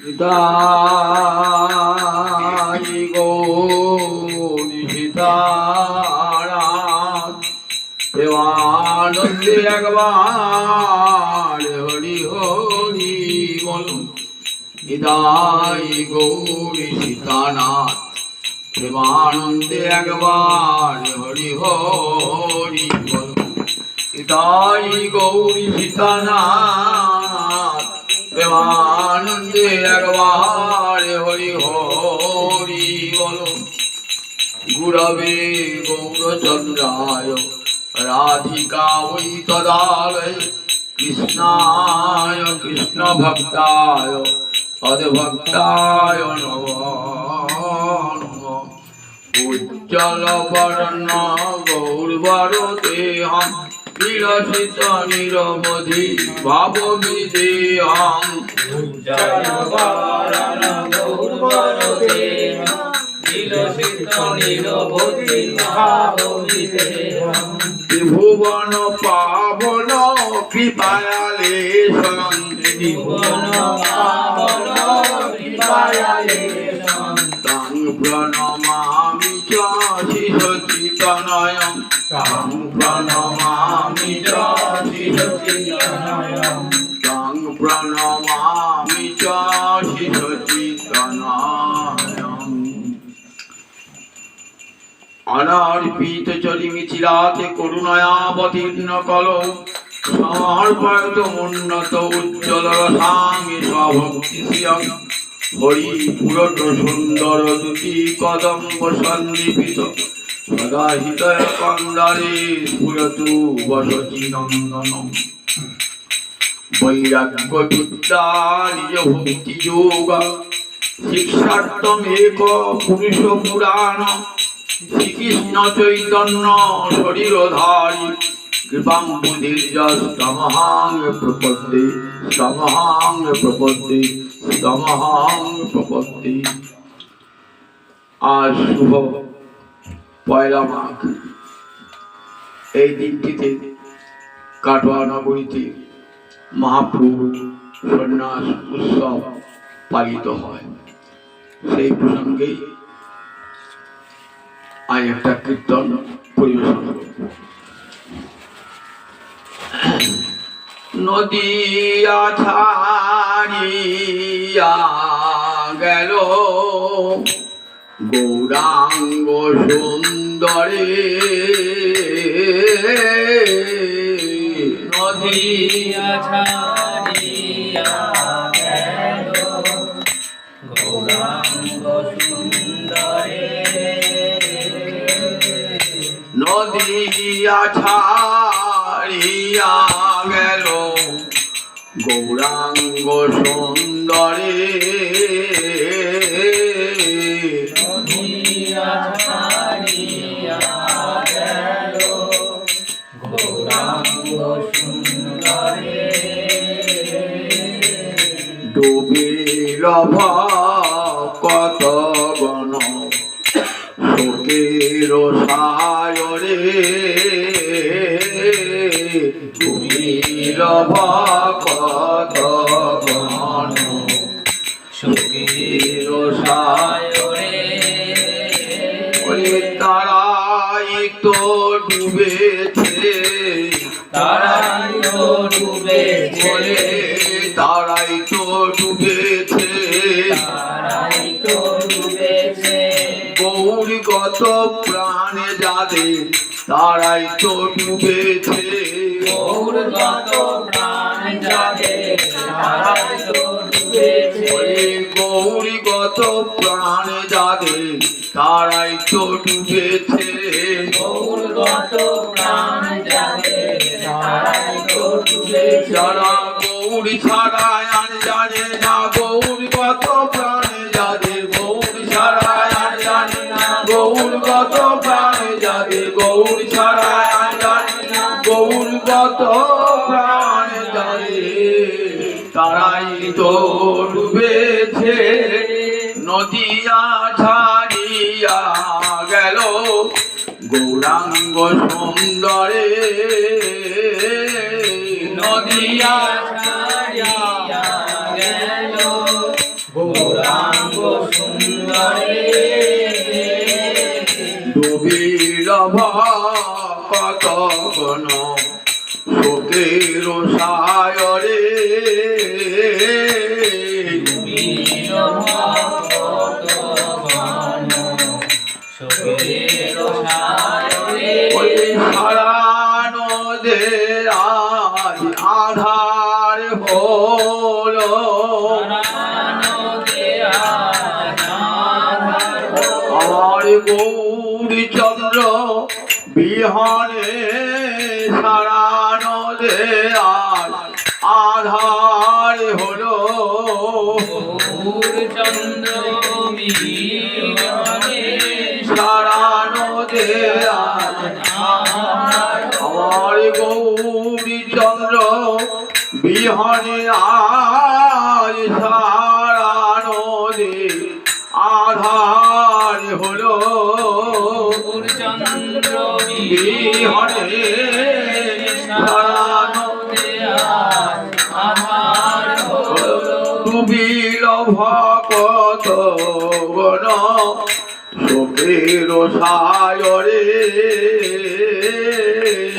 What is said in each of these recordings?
নিতাই গৌরী সীতারা দেবানন্দে একবার হরি হরি বল নিতাই গৌরী সীতানাথ প্রেমানন্দে একবার হরি হরি বল নিতাই গৌরী সীতানাথ প্রেমানন্দে একবার হরি হরি বল। গুরবে গৌরচন্দ্রায়, রাধিকা ওই তদালয় কৃষ্ণায় কৃষ্ণ ভক্তায় পদভক্তায় নম উজ্জ্বল বর্ণ গৌরবর দেহম বিরসিত নিরবধি ভাব ভাববিদেহম ত্রিভুবন পাবন কৃপায়ালে জীবন পাবন কৃপায়ালে তাং প্রণমামি চ শিশচিতনয়ং তাং প্রণমামি তাং প্রণমামি চ শিশচিতনয়ং অনার্পিত চলিমি চিরাতে করুণয়াবতীর্ণ কল সমর্পয়ত উন্নত উজ্জ্বল রসামি স্বভক্তি শ্রিয়ং হরি পুরট সুন্দর দুটি কদম্ব সন্নিপিত সদা হৃদয় কন্দারে স্ফুরতু বসতি নন্দনম বৈরাগ্য বিদ্যা নিজ ভক্তি যোগ শিক্ষার্থমেক পুরুষ পুরাণ শ্রীকৃষ্ণ চৈতন্য শরীরধারী কৃপাং বুদ্ধির্যস্তমহাং প্রপদ্যে স্তমহাং প্রপদ্যে স্তমহাং আজ শুভ পয়লা মাঘ। এই দিনটিতে কাটোয়া নগরীতে মহাপ্রভু সন্ন্যাস উৎসব পালিত হয়। সেই প্রসঙ্গেই আজ একটা কীর্তন পরিবেশন নদিয়া ছাড়িয়া গেল। গৌরাঙ্গ সুন্দরে। নদী নদিয়া ছাড়িয়া গেল। গৌরাঙ্গ সুন্দরে। নদিয়া ছাড়িয়া গেল। গৌরাঙ্গ সুন্দরে। ডুবিল কত গণ? শোকের সায়রে ডুবিল কত গণ? সায় সায়রে তারাই তো ডুবেছে। তারাই তো ডুবেছে। তারাই তো ডুবেছে গৌরগত প্রাণ যাবে তারাই তো ডুবেছে ওরে গৌরগত প্রাণে যাদের তারাই তো ডুবেছে গৌরগত প্রাণ যাবে তারাই তো ডুবেছে যারা গৌরী ছাড়া আর জানে না গৌরাঙ্গ সুন্দরে নদিয়া গেল। গৌরাঙ্গ সুন্দরে ডুবিল কত আমার গৌরী চন্দ্র, বিহানে আজ সারানো দে আধার হলো। বিহানে সারানো ডুবিল ভকত গণ, শোকের সায়রে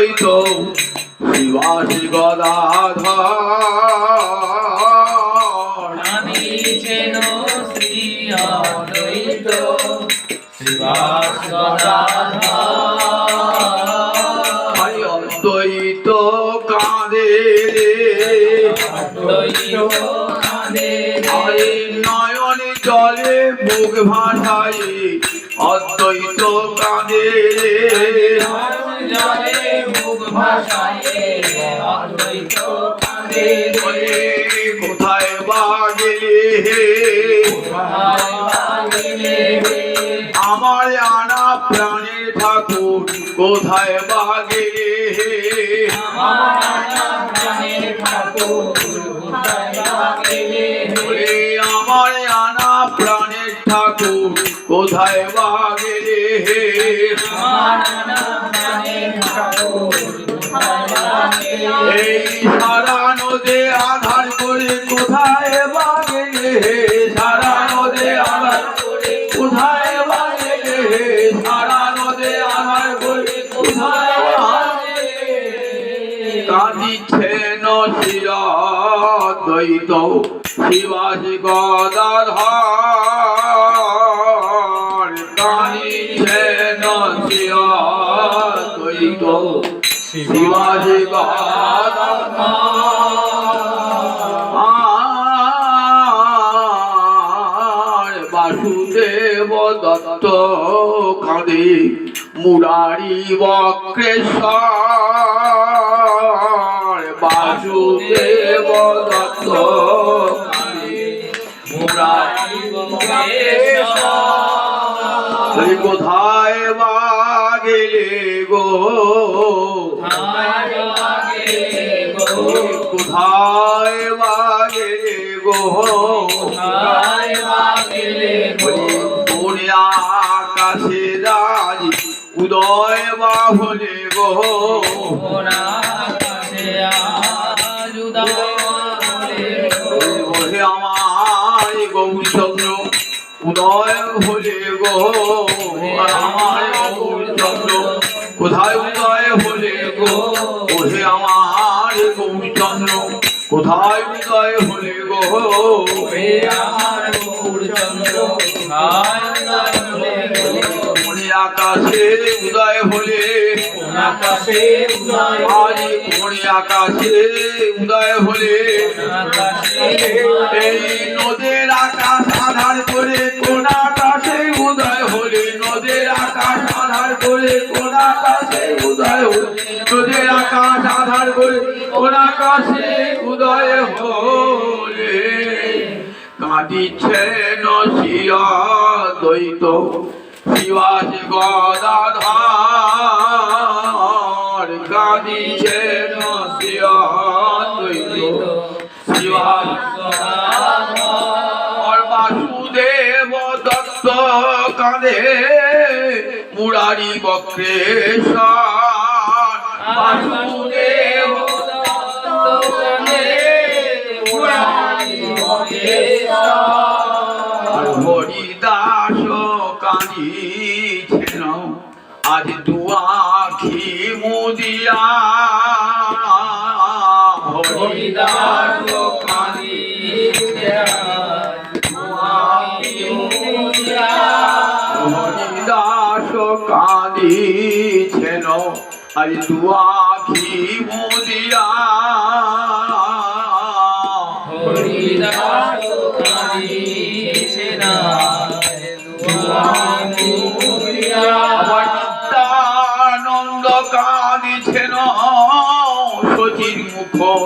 অদ্বৈত শিবাসী গদাধার। কাঁদিছেন শ্রী অদ্বৈত শিবাস গদাধর। অদ্বৈত কাঁদে। অদ্বৈত কাঁদে। নয়নে জলে মুখ ভাষায় অদ্বৈত কাঁদে। কোথায় বা গেলে আমার আনা প্রাণের ঠাকুর, কোথায় বা গেলে ওরে আমার আনা প্রাণের ঠাকুর, কোথায় বা গেলে এই দ্বৈত শিবাসী গদাধার। কাঁদিছেন শিরা দ্বৈত শিবাজী আর বাসুদেব দত্ত কাঁদে মুরারি বক্রেশ্বর। বাসুদেব বক্রেশ্বর কোথায় বা গেলে গো? কোথায় বা গেলে গো? কোনে আকাশে রাজ উদয় বা হলে গো। বলে আমার গৌরচন্দ্র উদয় হলে গো। আমার গৌরচন্দ্র কোথায় উদয় হলে গো? ওহে আমার গৌরচন্দ্র কোথায় উদয় হলে গো? আকাশে উদয় হলে আকাশে উদয় আজ আকাশে উদয় হলে এই নদের আকাশ আধার করে নদের আকাশ উদয় হলে কাঁদিছেন শিয়া দ্বৈত শিবাজ গদাধার। কাঁদিছেন শিয়া দ্বৈত আর বাসুদেব দত্ত কাঁদে মুরারি বক্রেশ্বর। হরিদাস কাঁদিছেন। আজ দুয়াখি মুদিয়া। হরিদাস। হরিদাস কাঁদিছেন আজ দুয়াখি মুদিয়া আমার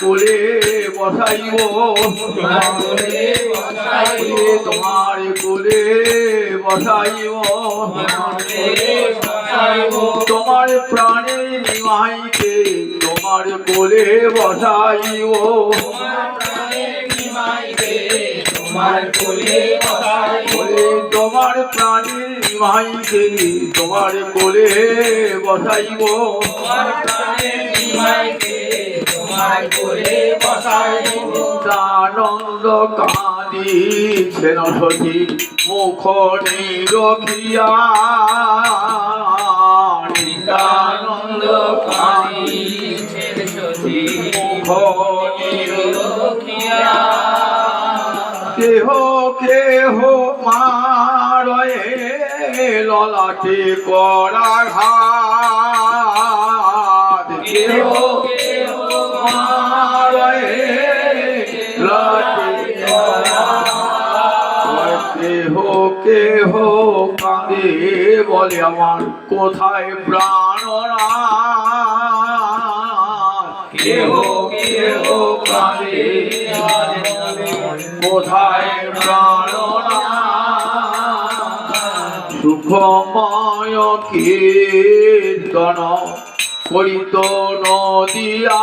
কোলে বসাইব। তোমার কোলে বসাইব। তোমার প্রাণের নিমাইকে তোমার কোলে বসাইব। তোমার কোলে বসাই বলে তোমার প্রাণের নিমাইকে তোমার কোলে বসাইব। তোমার প্রাণের নিমাইকে তোমার কোলে বসাইব। আনন্দ কাঁদিছেন সখী মুখ নিরখিয়া নিতানন্দ কাঁদিছেন সতী মুখ নিরখিয়া কেহ কেহ মারয়ে ললাটে করা ঘাত কেহ কেহ মারয়ে ললাটে করা কেহ কেহ বলে আমার কোথায় প্রাণরা কীর্তন করিত নদিয়া।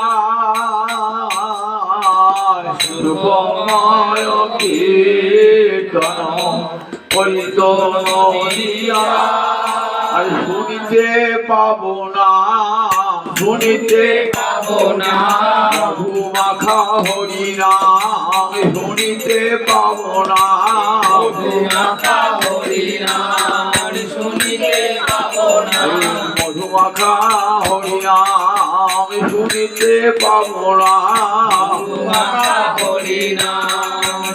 সুখময় কীর্তন করিত নদিয়া। আর শুনিতে পাবো না, শুনিতে পাবো না। মধু মাখা হরি শুনিতে পাবো না। মাথা মধু মাখা শুনিতে পাবো না। মাথা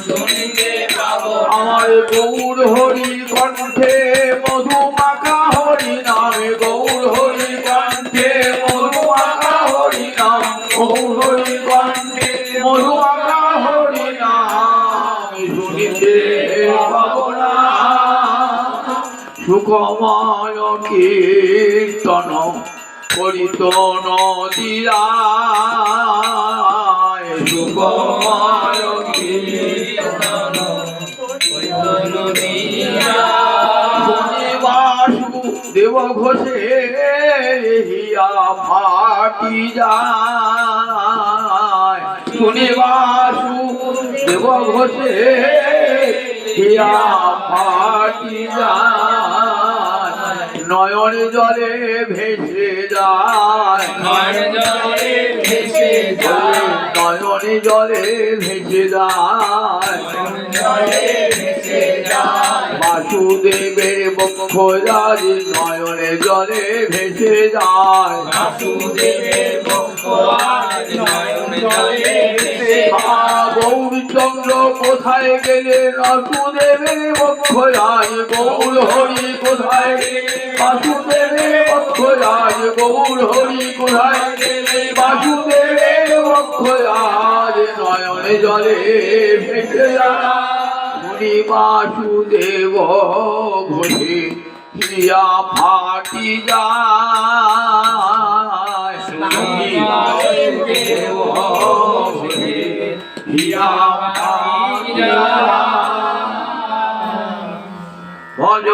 শুনিতে পাবো আমার গৌর হরি কণ্ঠে মধু মাখা হরি নামে গৌর হরি কণ্ঠে মধু মাখা হরি নাম গৌর হরি কণ্ঠে মধু মাখা হরি নাম শুনিতে পাবো না। সুখময় কীর্তন করিত নদিয়া। কীর্তন শনিবাসু দেব ঘোষে হিয়া ফাটি যায়। শনিবাসু দেব ঘোষে হিয়া ফাটি যায়। নয়ন জলে ভেসে যায়। নয়ন জলে ভেসে যায়। নয়ন জলে ভেসে যায়। বাসুদেবের বক্ষ রাজি নয়নে জলে ভেসে যায়। বাসুদেবের বক্ষ গৌরচন্দ্র কোথায় গেলেন বাসুদেবের বক্ষরাজ গৌর হরি কোথায় বাসুদেবের বক্ষরাজ গৌর হরি কোথায় বাসুদেবের বক্ষরাজ নয়নে জলে ভেসে যারা হরি বাসুদেব ঘোষে ক্রিয়া ফাটি যা ভজ